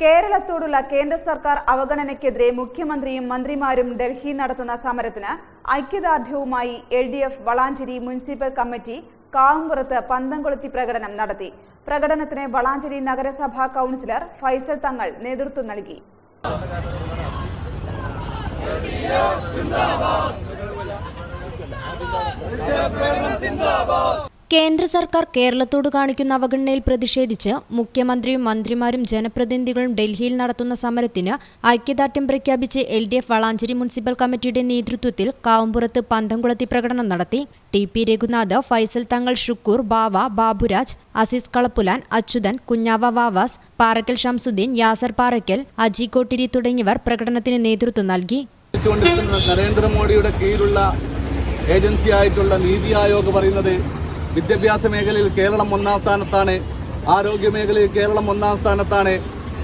കേരളത്തോടുള്ള കേന്ദ്ര സർക്കാർ അവഗണനയ്ക്കെതിരെ മുഖ്യമന്ത്രിയും മന്ത്രിമാരും ഡൽഹി നടത്തുന്ന സമരത്തിന് ഐക്യദാർഢ്യവുമായി L D F Valanchery municipal committee Kavumpurath പന്തംകൊളുത്തി പ്രകടനം നടത്തി. പ്രകടനത്തിന് വളാഞ്ചേരി നഗരസഭാ കൗൺസിലർ ഫൈസൽ തങ്ങൾ നേതൃത്വം നൽകി. കേന്ദ്ര സർക്കാർ കേരളത്തോട് കാണിക്കുന്ന അവഗണനയിൽ പ്രതിഷേധിച്ച് മുഖ്യമന്ത്രിയും മന്ത്രിമാരും ജനപ്രതിനിധികളും ഡൽഹിയിൽ നടത്തുന്ന സമരത്തിന് ഐക്യദാർഢ്യം പ്രഖ്യാപിച്ച് L D F Valanchery municipal കമ്മിറ്റിയുടെ നേതൃത്വത്തിൽ കാവുംപുറത്ത് പന്തംകുളത്തി പ്രകടനം നടത്തി. ടി പി രഘുനാഥ് ഫൈസൽ തങ്ങൾ ഷുക്കൂർ ബാവ ബാബുരാജ് അസീസ് കളപ്പുലാൻ അച്യുതൻ കുഞ്ഞാവ വാവാസ് പാറക്കൽ ഷംസുദ്ദീൻ യാസർ പാറക്കൽ അജി കോട്ടിരി തുടങ്ങിയവർ പ്രകടനത്തിന് നേതൃത്വം നൽകി. നരേന്ദ്രമോദിയുടെ കീഴിലുള്ള ഏജൻസി ആയിട്ടുള്ള നീതി ആയോഗ് പറയുന്നത് വിദ്യാഭ്യാസ മേഖലയിൽ കേരളം ഒന്നാം സ്ഥാനത്താണ് ആരോഗ്യ മേഖലയിൽ കേരളം ഒന്നാം സ്ഥാനത്താണ്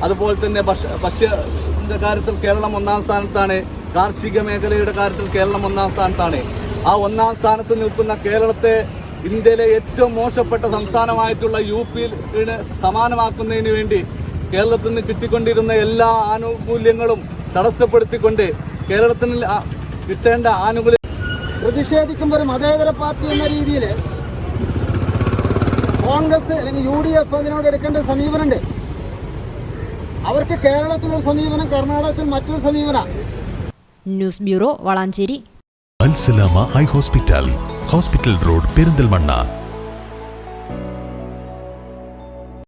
അതുപോലെ തന്നെ ഭക്ഷ്യ ഭക്ഷ്യത്തിന്റെ കാര്യത്തിൽ കേരളം ഒന്നാം സ്ഥാനത്താണ് കാർഷിക മേഖലയുടെ കാര്യത്തിൽ കേരളം ഒന്നാം സ്ഥാനത്താണ്. ആ ഒന്നാം സ്ഥാനത്ത് നിൽക്കുന്ന കേരളത്തെ ഇന്ത്യയിലെ ഏറ്റവും മോശപ്പെട്ട സംസ്ഥാനമായിട്ടുള്ള യു പിന് സമാനമാക്കുന്നതിന് വേണ്ടി കേരളത്തിൽ നിന്ന് കിട്ടിക്കൊണ്ടിരുന്ന എല്ലാ ആനുകൂല്യങ്ങളും തടസ്സപ്പെടുത്തിക്കൊണ്ട് കേരളത്തിന് കിട്ടേണ്ട ആനുകൂല്യം പ്രതിഷേധിക്കുമ്പോൾ മതേതര പാർട്ടി എന്ന രീതിയിൽ കോൺഗ്രസ് അല്ലെങ്കിൽ യു ഡി എഫ് അതിനോട് എടുക്കേണ്ട സമീപനമുണ്ട്. അവർക്ക് കേരളത്തിലൊരു സമീപനം കർണാടകത്തിൽ മറ്റൊരു സമീപന. News bureau Valanchery. Alsalama eye hospital hospital road Perinthalmanna.